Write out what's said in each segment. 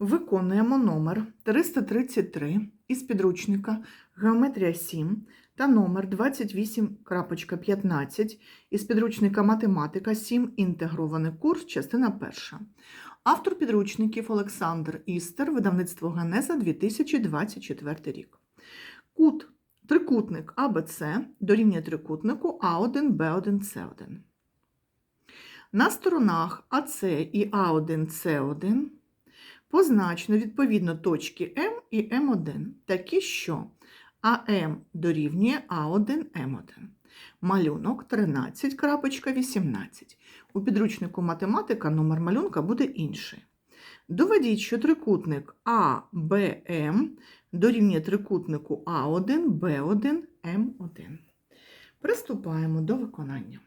Виконуємо номер 333 із підручника Геометрія 7 та номер 28.15 із підручника Математика 7. Інтегрований курс, частина 1. Автор підручників Олександр Істер, видавництво Генеза 2024 рік. Кут трикутник АБЦ дорівнює трикутнику А1, Б1, С1. На сторонах АС і А1, С1 позначено відповідно точки М і М1, такі, що АМ дорівнює А1, М1. Малюнок 13.18. У підручнику математика номер малюнка буде інший. Доведіть, що трикутник АБМ дорівнює трикутнику А1, Б1, М1. Приступаємо до виконання.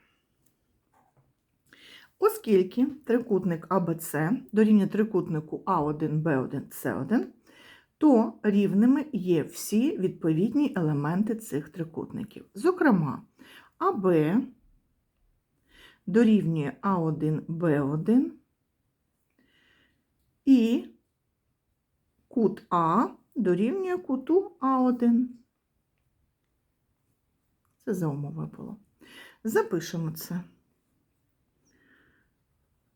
Оскільки трикутник АБЦ дорівнює трикутнику А1, Б1, С1, то рівними є всі відповідні елементи цих трикутників. Зокрема, АБ дорівнює А1, Б1 і кут А дорівнює куту А1. Це за умови було. Запишемо це.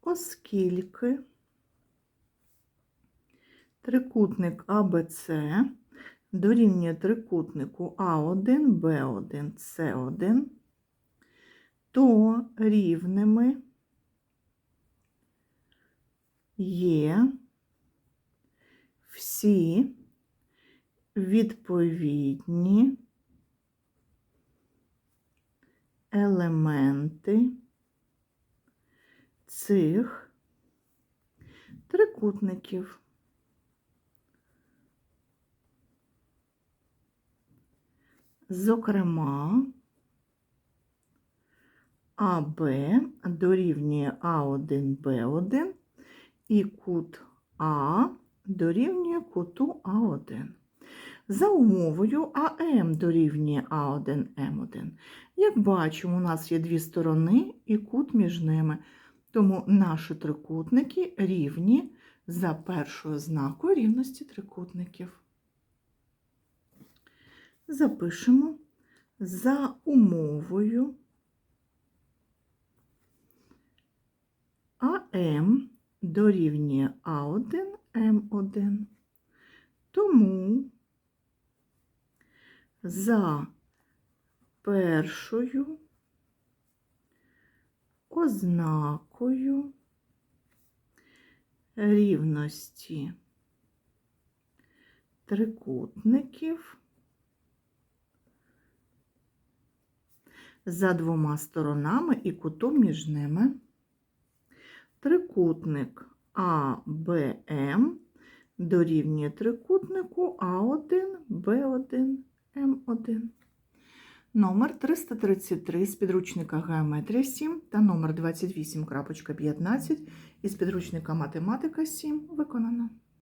Оскільки трикутник АБЦ дорівнює трикутнику А1, Б1, С1, то рівними є всі відповідні елементи цих трикутників. Зокрема, АБ дорівнює А1, Б1 і кут А дорівнює куту А1. За умовою АМ дорівнює А1, М1. Як бачимо, у нас є дві сторони і кут між ними. Тому наші трикутники рівні за першою ознакою рівності трикутників. Запишемо за умовою АМ дорівнює А1, М1. Тому за першою ознакою рівності трикутників за двома сторонами і кутом між ними трикутник АБМ дорівнює трикутнику А1, Б1, М1. Номер 333 з підручника Геометрія 7 та номер 28.15 із підручника Математика 7 виконано.